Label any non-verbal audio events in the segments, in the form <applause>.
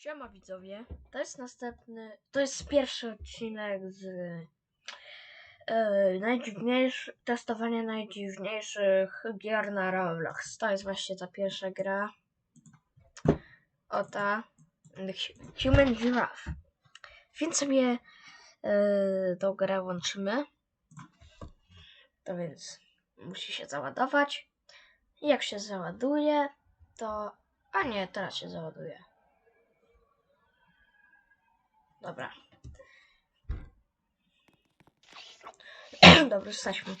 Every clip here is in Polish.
Siema widzowie, to jest następny, to jest pierwszy odcinek z e, najdziwniejszy, najdziwniejszych gier na Roblox. To jest właśnie ta pierwsza gra. O ta Hu- Human Giraffe. Więc sobie e, tą grę włączymy. To więc musi się załadować. Jak się załaduje, to... A nie, teraz się załaduje. Dobra. <clears throat> Dobra, jesteśmy.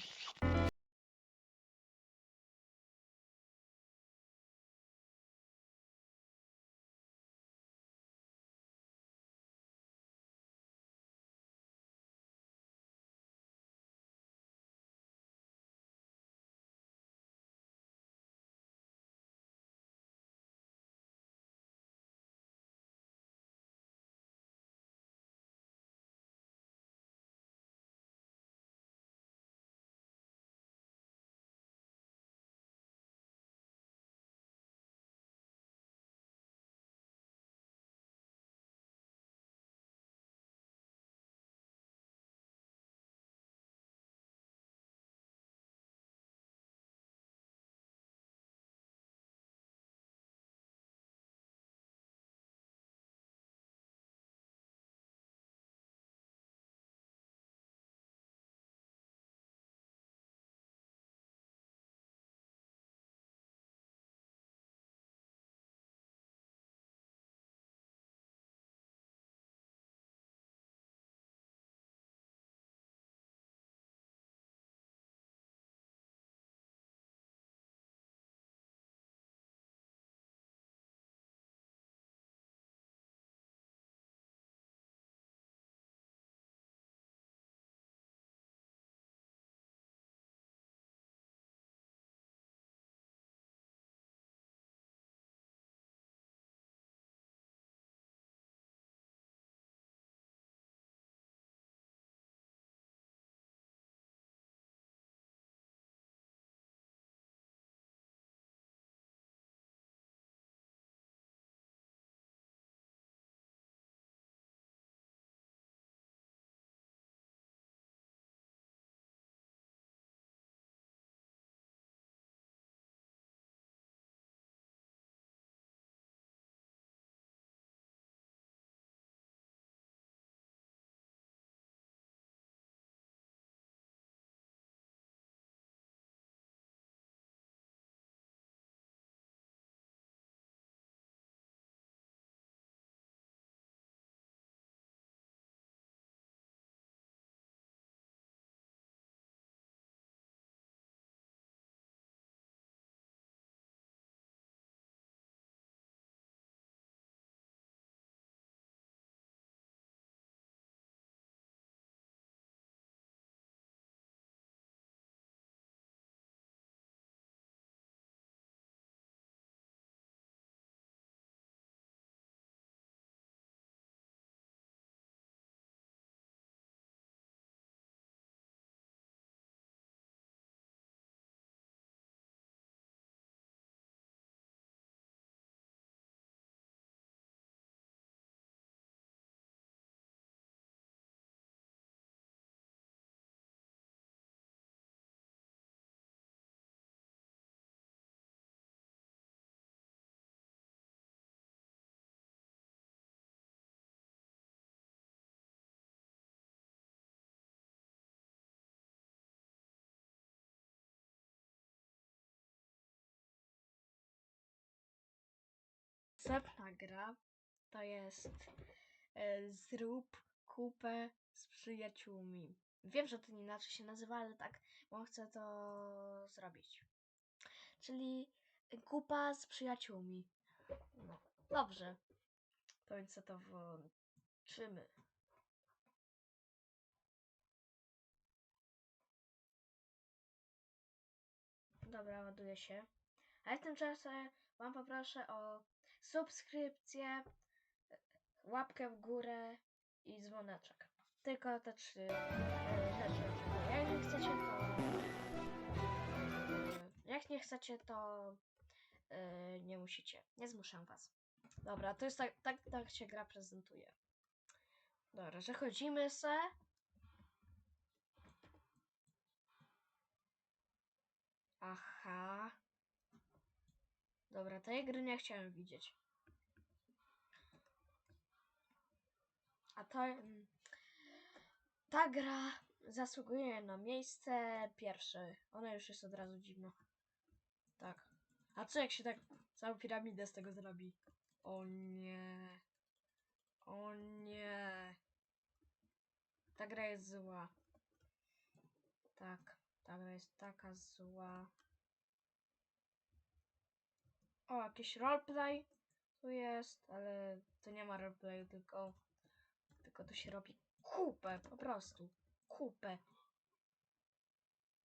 Następna gra to jest e, Zrób kupę z przyjaciółmi. Wiem, że to inaczej się nazywa, ale tak, bo chcę to zrobić. Czyli kupa z przyjaciółmi. Dobrze. To więc to włączymy. Dobra, ładuje się. A w tym czasie Wam poproszę o subskrypcję, łapkę w górę i dzwoneczek. Tylko te trzy e, rzeczy. Jak nie chcecie, to. e, Jak nie chcecie, to e, nie musicie. Nie zmuszę was. Dobra, to jest tak, tak, tak się gra prezentuje. Dobra, przechodzimy se. Aha. Dobra, tej gry nie chciałem widzieć. A to... mm, Ta gra zasługuje na miejsce pierwsze. Ona już jest od razu dziwna. Tak. A co jak się tak całą piramidę z tego zrobi? O nie. O nie. Ta gra jest zła. Tak, ta gra jest taka zła. O, jakiś roleplay tu jest, ale to nie ma roleplayu, tylko tylko tu się robi kupę, po prostu. Kupę.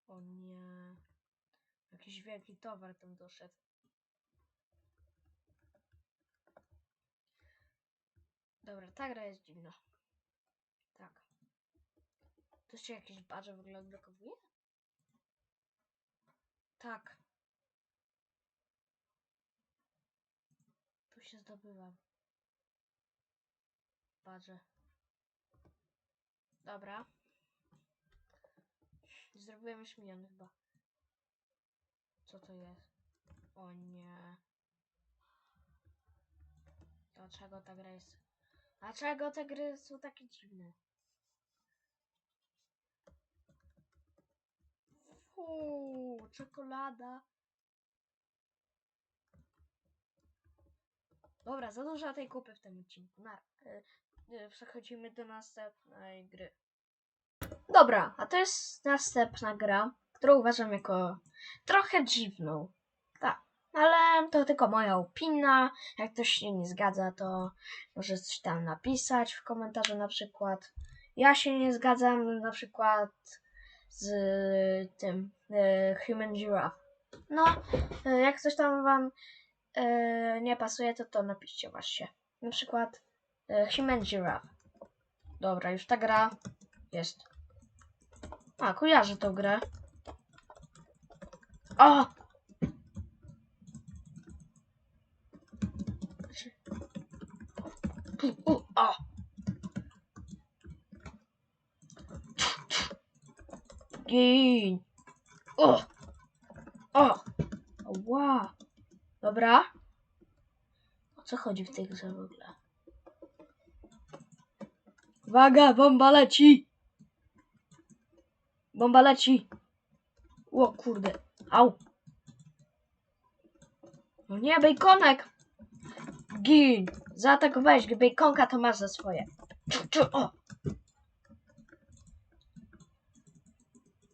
O nie. Jakiś wielki towar tam doszedł. Dobra, ta gra jest dziwna. Tak. Tu się jakieś barze w ogóle odblokowuje? Tak. Się zdobywa. Barze. Dobra. Zrobiłem już milion chyba. Co to jest? O nie. Dlaczego ta gra jest... Dlaczego te gry są takie dziwne? Fuu, czekolada. Dobra, za dużo tej kupy w tym odcinku. Na, y, y, przechodzimy do następnej gry. Dobra, a to jest następna gra, którą uważam jako trochę dziwną. Tak, ale to tylko moja opinia. Jak ktoś się nie zgadza, to może coś tam napisać w komentarzu na przykład. Ja się nie zgadzam na przykład z tym e, Human Giraffe. No, e, jak coś tam wam e, nie pasuje, to to napiszcie właśnie. Na przykład e, Human Giraffe. Dobra, już ta gra jest. A, kojarzę tą grę. O! U, o! Gin! O! O! Ła! Dobra. O co chodzi w tej grze w ogóle? Uwaga, bomba leci! Bomba leci! O kurde, au! No nie, bejkonek! Gin! Zaatakowałeś bejkonka to masz za swoje. Czu, czu, o!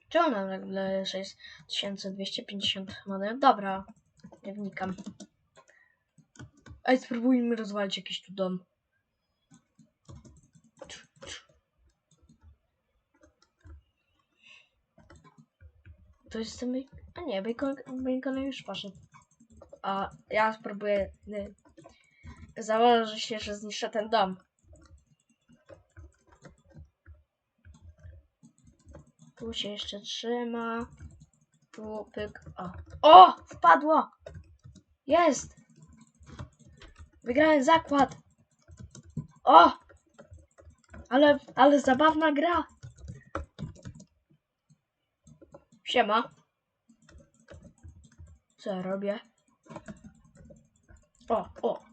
Czemu nam nagle 6250 monet? Dobra, nie wnikam. Ej, spróbujmy rozwalić jakiś tu dom. To jest ten. A nie, bacon, bacon już poszedł. A ja spróbuję... Nie. Założę się, że zniszczę ten dom. Tu się jeszcze trzyma. Tu pyk. O! O! Wpadło! Jest! Wygrałem zakład! O! Ale, ale zabawna gra! Siema. Co ja robię? O, o.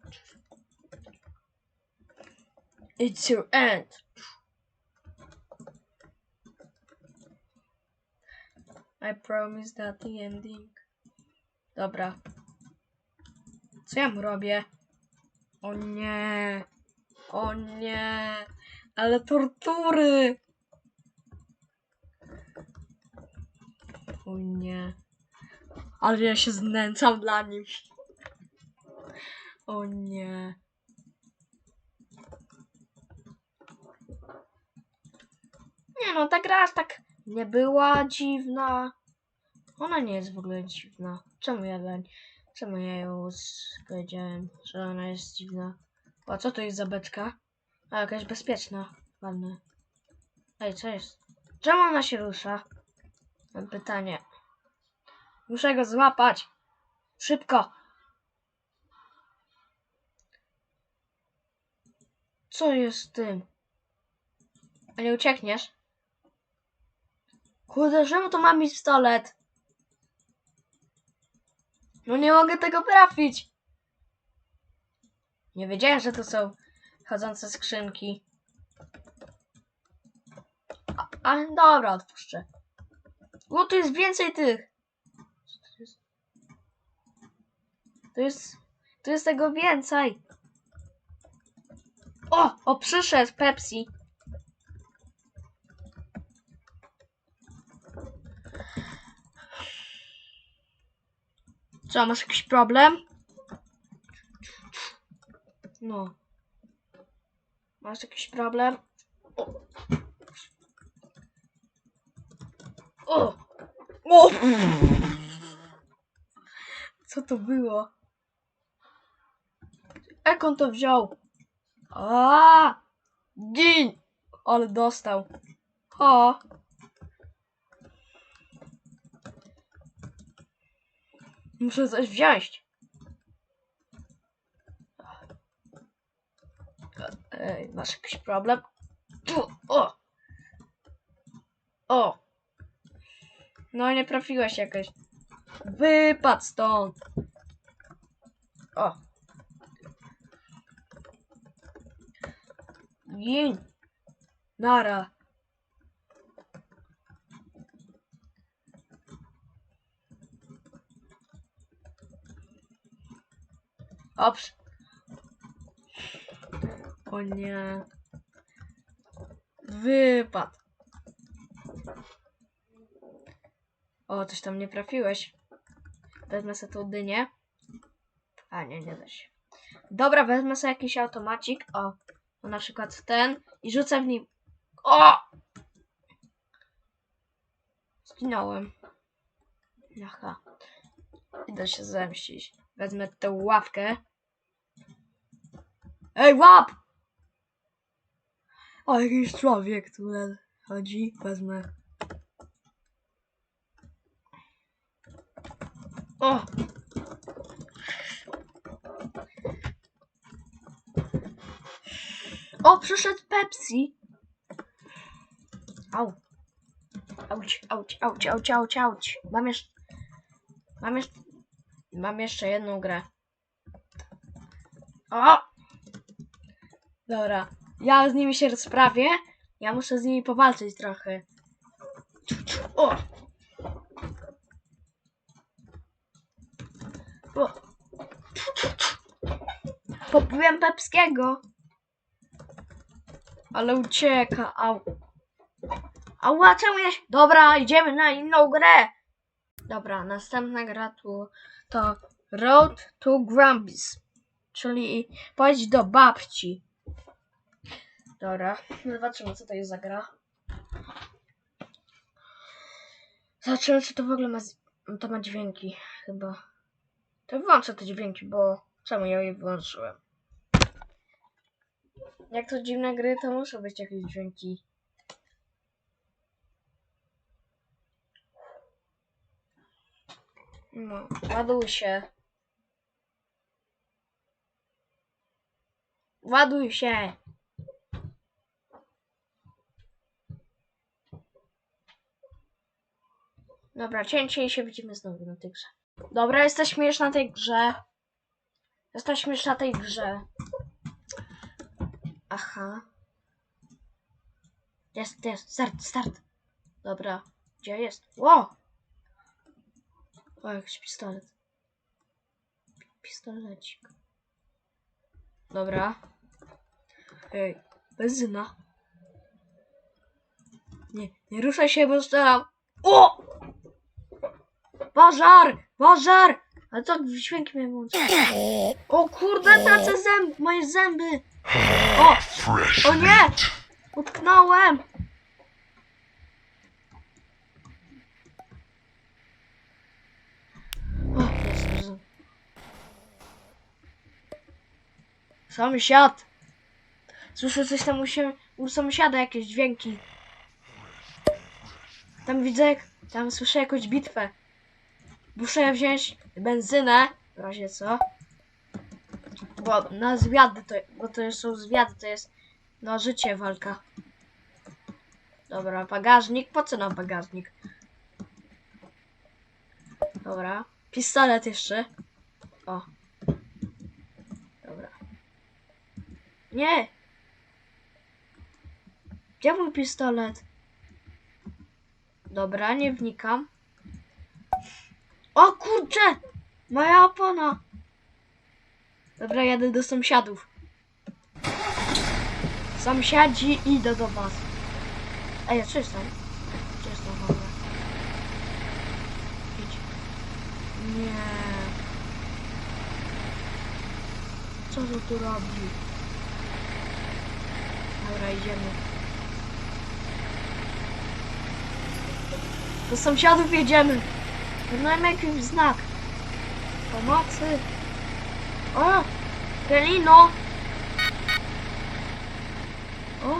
It's your end. I promise that the ending. Dobra. Co ja mu robię? O nie. O nie. Ale tortury. O nie. Ale ja się znęcam dla nim. O nie. Nie no, ta gra aż tak nie była dziwna. Ona nie jest w ogóle dziwna. Czemu ja dla... Czemu ja ją powiedziałem, że ona jest dziwna? O, co to jest za beczka? A, jakaś bezpieczna. Ładne. Ej, co jest? Czemu ona się rusza? Mam pytanie. Muszę go złapać. Szybko. Co jest z tym? A nie uciekniesz? Kurde, czemu to ma pistolet? No nie mogę tego trafić. Nie wiedziałem, że to są chodzące skrzynki. A, a dobra, odpuszczę. Bo tu jest więcej tych. To jest? To jest, jest tego więcej. O, o przyszedł Pepsi. Co, masz jakiś problem? No. Masz jakiś problem? O. O. o. Co to było? Jak on to wziął? A! Gin! Ale dostał. O! Muszę coś wziąć. Ej, masz jakiś problem? Tu, o! O! No nie trafiłeś jakoś. Wypadł stąd. O! Gin! Nara! Ops. O nie. Wypad. O, coś tam nie trafiłeś. Wezmę sobie tą dynię. A nie, nie da się. Dobra, wezmę sobie jakiś automacik. O, no na przykład ten i rzucę w nim. O! Zginąłem. Aha. Idę się zemścić. Wezmę tę ławkę. Ej, łap! O, jakiś człowiek tu chodzi. Wezmę. O! O, przyszedł Pepsi. Au. Auć, auć, auć, auć, auć, auć. Mam jeszcze... Mam jeszcze... Mam jeszcze jedną grę. O! Dobra. Ja z nimi się rozprawię. Ja muszę z nimi powalczyć trochę. O! o. Pepskiego. Ale ucieka, au. Ała, czemu ja się... Dobra, idziemy na inną grę. Dobra, następna gra tu to Road to Grumbis. Czyli pojedź do babci. Dobra, zobaczymy co to jest za gra. Zobaczymy czy to w ogóle ma... To ma dźwięki, chyba. To wyłączę te dźwięki, bo czemu ja je wyłączyłem? Jak to dziwne gry, to muszą być jakieś dźwięki. No, ładuj się. Ładuj się. Dobra, cięcie się widzimy znowu na tej grze. Dobra, jesteśmy już na tej grze. Jesteśmy już na tej grze. Aha. Jest, jest, start, start. Dobra, gdzie jest? Ło! O, jakiś pistolet. Pistolecik. Dobra. Ej, benzyna. Nie, nie ruszaj się, bo strzelam. O! Pożar! Pożar! Ale co dźwięki mnie włączy? O kurde, tracę zęb, moje zęby! O! O nie! Utknąłem! O, Jezu. Sąsiad! Słyszę coś tam u, się, u sąsiada, jakieś dźwięki. Tam widzę, tam słyszę jakąś bitwę. Muszę wziąć benzynę, w razie co. Bo na zwiady to, bo to są zwiady, to jest No, życie, walka. Dobra, bagażnik. Po co nam bagażnik? Dobra. Pistolet jeszcze. O. Dobra. Nie! Gdzie mój pistolet? Dobra, nie wnikam. O kurczę! Moja opona! Dobra, jadę do sąsiadów. Sąsiadzi idę do was. Ej, czy są? Czy są w ogóle? Idź. Nie. Co to tu robi? Dobra, idziemy. Do sąsiadów jedziemy. Wyglądamy jakiś znak. Pomocy. O! Pelino! O!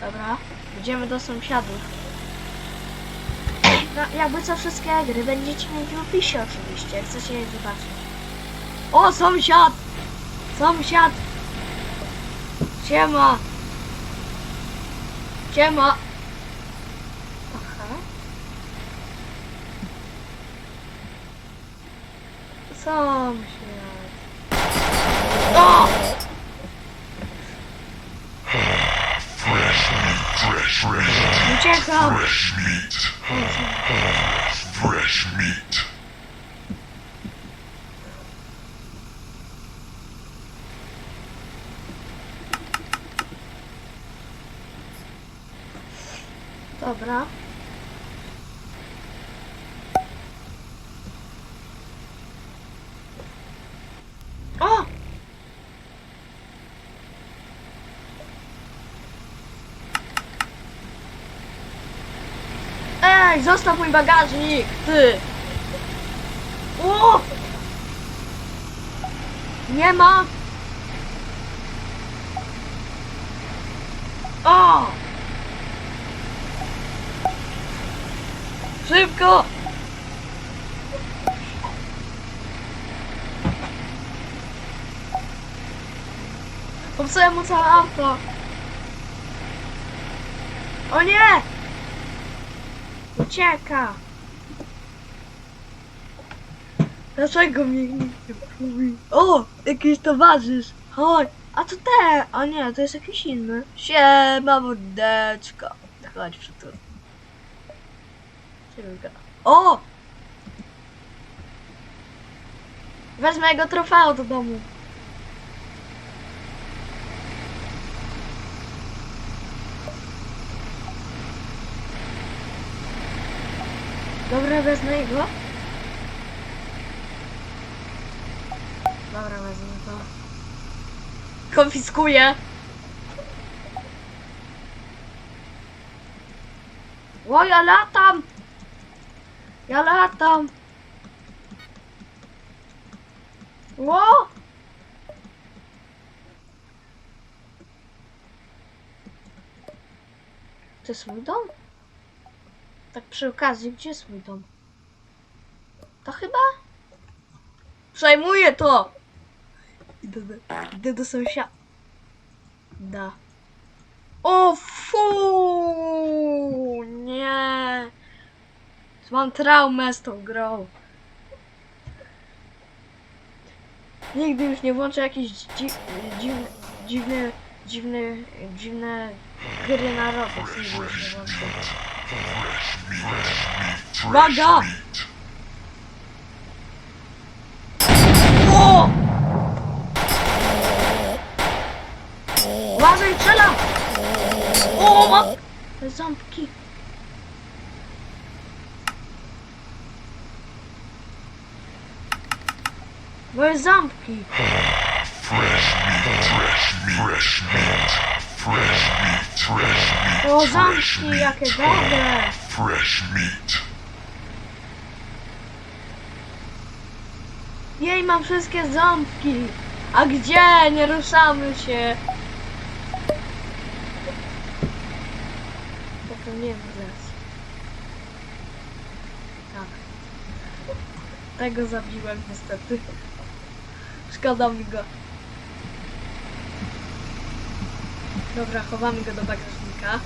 Dobra, idziemy do sąsiadów. No, jakby co wszystkie gry będziecie mieć w opisie oczywiście, jak chcecie je zobaczyć. O, sąsiad! Sąsiad! Siema! Siema! Aha. Sąsiad. O! Fresh meat. Uciekam! Fresh meat. Fresh meat. Dobra. O! Ej, zostaw mój bagażnik, ty! O! Nie ma! O! Szybko! Popsułem mu całe auto! O nie! Ucieka! Dlaczego mnie nie mówi? O! Jakiś towarzysz! Chodź! A to te! A nie, to jest jakiś inny. Siema, mordeczko! Chodź przytul. Siemka. O! Wezmę jego trofeo do domu. Dobra, wezmę jego. Dobra, wezmę to. Konfiskuję. O, ja latam! Ja latam! Ło! To jest mój dom? Tak przy okazji, gdzie jest mój dom? To chyba? Przejmuję to! Idę do, idę do sąsiada. Da. O fu! Nie! Mam traumę z tą grą. Nigdy już nie włączę jakiejś dzi dziwne, dziwne, dziwne, dziwne gry na Roblox. Nigdy już nie włączę. Uwaga! O! Uważaj, strzelam! O, mam... Ząbki. Moje ząbki. Fresh meat. Fresh meat. Fresh meat. Fresh meat. Fresh meat. O, meat. jakie dobre. Fresh meat. Jej, mam wszystkie ząbki. A gdzie? Nie ruszamy się. Popełniłem les. Tak. Tego zabiłem niestety. Szkoda mi go. Dobra, chowamy go do bagażnika.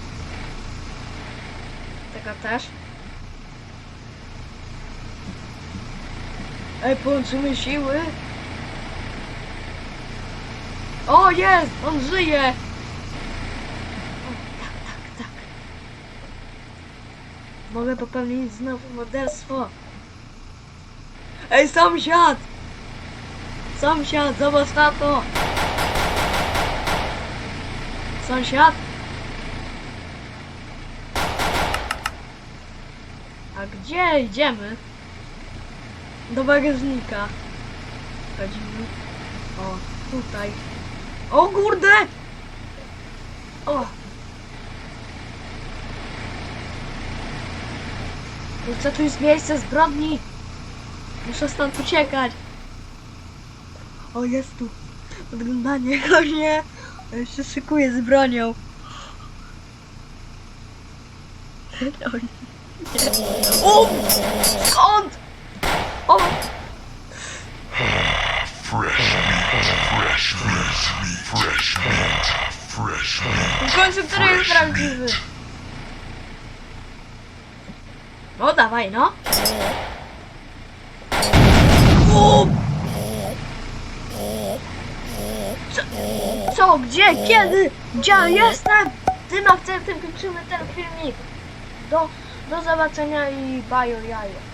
Tego też. Ej, połączymy siły. O, jest! On żyje! Tak, tak, tak. Mogę popełnić znowu morderstwo. Ej, sąsiad! Sąsiad, zobacz na to! Sąsiad? A gdzie idziemy? Do bagażnika. Chodzimy. O, tutaj. O kurde! O! Kurczę, tu jest miejsce zbrodni! Muszę stąd uciekać! O, jest tu! Podglądanie, <laughs> o nie! Ja się szykuję z bronią. O, nie. o! Skąd? O! Fresh meat, fresh meat, fresh meat, fresh meat. W końcu, który jest prawdziwy? No dawaj, no. O! Co? Co? Gdzie? Kiedy? Gdzie jestem? Tym akcentem kończymy ten filmik. Do, do zobaczenia i bajo jajo.